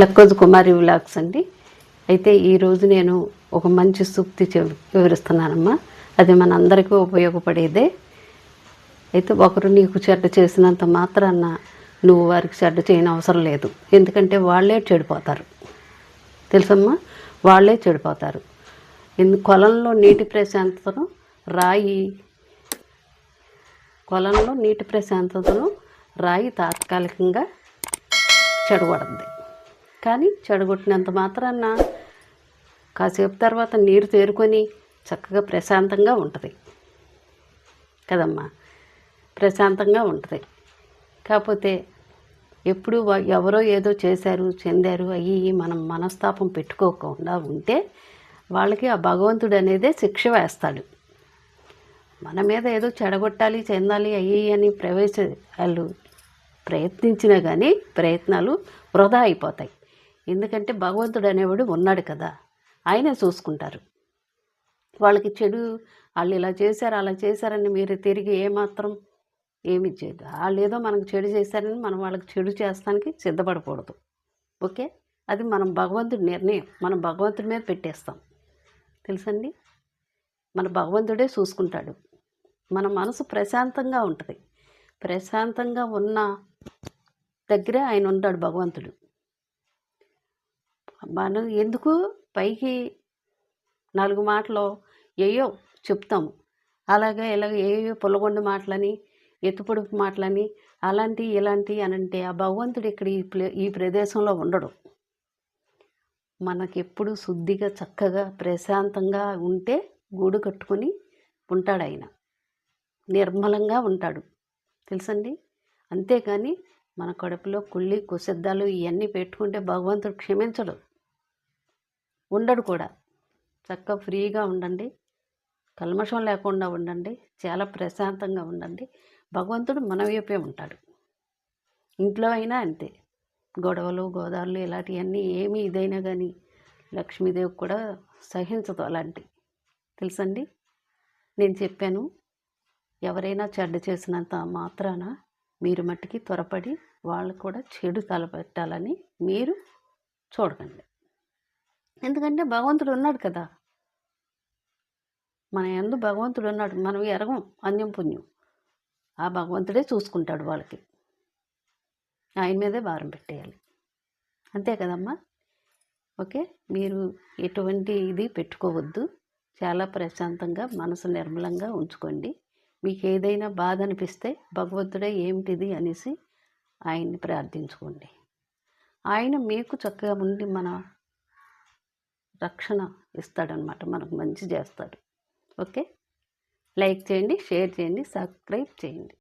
లక్కోజు కుమారి vlogs అండి. అయితే ఈరోజు నేను ఒక మంచి సూక్తి వివరిస్తున్నానమ్మా. అది మనందరికీ ఉపయోగపడేదే. అయితే ఒకరు నీకు చెడ్డ చేసినంత మాత్రాన నువ్వు వారికి చెడ్డ చేయని అవసరం లేదు. ఎందుకంటే వాళ్ళే చెడిపోతారు. తెలుసమ్మా? వాళ్ళే చెడిపోతారు. ఎందు కొలంలో నీటి ప్రశాంతతను రాయి కొలంలో నీటి ప్రశాంతతను రాయి తాత్కాలికంగా చెడగొడుతుంది కానీ చెడగొట్టినంత మాత్రాన కాసేపు తర్వాత నీరు తేరుకొని చక్కగా ప్రశాంతంగా ఉంటుంది. కదమ్మా? ప్రశాంతంగా ఉంటుంది. కాకపోతే ఎప్పుడు ఎవరో ఏదో చేశారు చెందారు అయ్యి మనం మనస్తాపం పెట్టుకోకుండా ఉంటే వాళ్ళకి ఆ భగవంతుడు అనేదే శిక్ష వేస్తాడు. మన మీద ఏదో చెడగొట్టాలి చెందాలి అయ్యి అని ప్రవేశ వాళ్ళు ప్రయత్నించినా కానీ ప్రయత్నాలు వృధా అయిపోతాయి. ఎందుకంటే భగవంతుడు అనేవాడు ఉన్నాడు కదా. ఆయనే చూసుకుంటారు. వాళ్ళకి చెడు వాళ్ళు ఇలా చేశారు అలా చేశారని మీరు తిరిగి ఏమాత్రం ఏమి చేయదు వాళ్ళు ఏదో మనకు చెడు చేశారని మనం వాళ్ళకి చెడు చేస్తానికి సిద్ధపడకూడదు. ఓకే? అది మనం భగవంతుడి నిర్ణయం. మనం భగవంతుడి మీద పెట్టేస్తాం. తెలుసండి? మన భగవంతుడే చూసుకుంటాడు. మన మనసు ప్రశాంతంగా ఉంటుంది. ప్రశాంతంగా ఉన్న దగ్గరే ఆయన ఉంటాడు భగవంతుడు. మనం ఎందుకు? పైకి నాలుగు మాటలు ఏయో చెప్తాము. అలాగే ఇలాగ ఏయో పుల్లగొండ మాటలని ఎత్తుపొడుపు మాటలని అలాంటి ఇలాంటి అని అంటే ఆ భగవంతుడు ఇక్కడ ఈ ప్లే ఈ ప్రదేశంలో ఉండడు. మనకెప్పుడు శుద్ధిగా చక్కగా ప్రశాంతంగా ఉంటే గూడు కట్టుకొని ఉంటాడు ఆయన. నిర్మలంగా ఉంటాడు. తెలుసండి? అంతేకాని మన కడుపులో కుళ్ళి కుశబ్దాలు ఇవన్నీ పెట్టుకుంటే భగవంతుడు క్షమించడు. ఉండడు కూడా. చక్కగా ఫ్రీగా ఉండండి. కల్మషం లేకుండా ఉండండి. చాలా ప్రశాంతంగా ఉండండి. భగవంతుడు మన వైపే ఉంటాడు. ఇంట్లో అయినా అంతే. గొడవలు గోదావరిలు ఇలాంటివన్నీ ఏమి ఇదైనా కానీ లక్ష్మీదేవి కూడా సహించదు అలాంటి. తెలుసండి? నేను చెప్పాను. ఎవరైనా చెడ్డ చేసినంత మాత్రాన మీరు మట్టికి త్వరపడి వాళ్ళు కూడా చెడు తలపెట్టాలని మీరు చూడకండి. ఎందుకంటే భగవంతుడు ఉన్నాడు కదా. మన ఎందు భగవంతుడు ఉన్నాడు మనం ఎరగం అన్యం పుణ్యం. ఆ భగవంతుడే చూసుకుంటాడు వాళ్ళకి. ఆయన మీదే భారం పెట్టేయాలి. అంతే కదమ్మా? ఓకే? మీరు ఎటువంటి ఇది పెట్టుకోవద్దు. చాలా ప్రశాంతంగా మనసు నిర్మలంగా ఉంచుకోండి. మీకు ఏదైనా బాధ అనిపిస్తే భగవంతుడే ఏమిటిది అనేసి ఆయన్ని ప్రార్థించుకోండి. ఆయన మీకు చక్కగా ఉండి మన రక్షణ ఇస్తాడనమాట మనకు మంచి చేస్తాడు. ఓకే? లైక్ చేయండి షేర్ చేయండి సబ్స్క్రైబ్ చేయండి.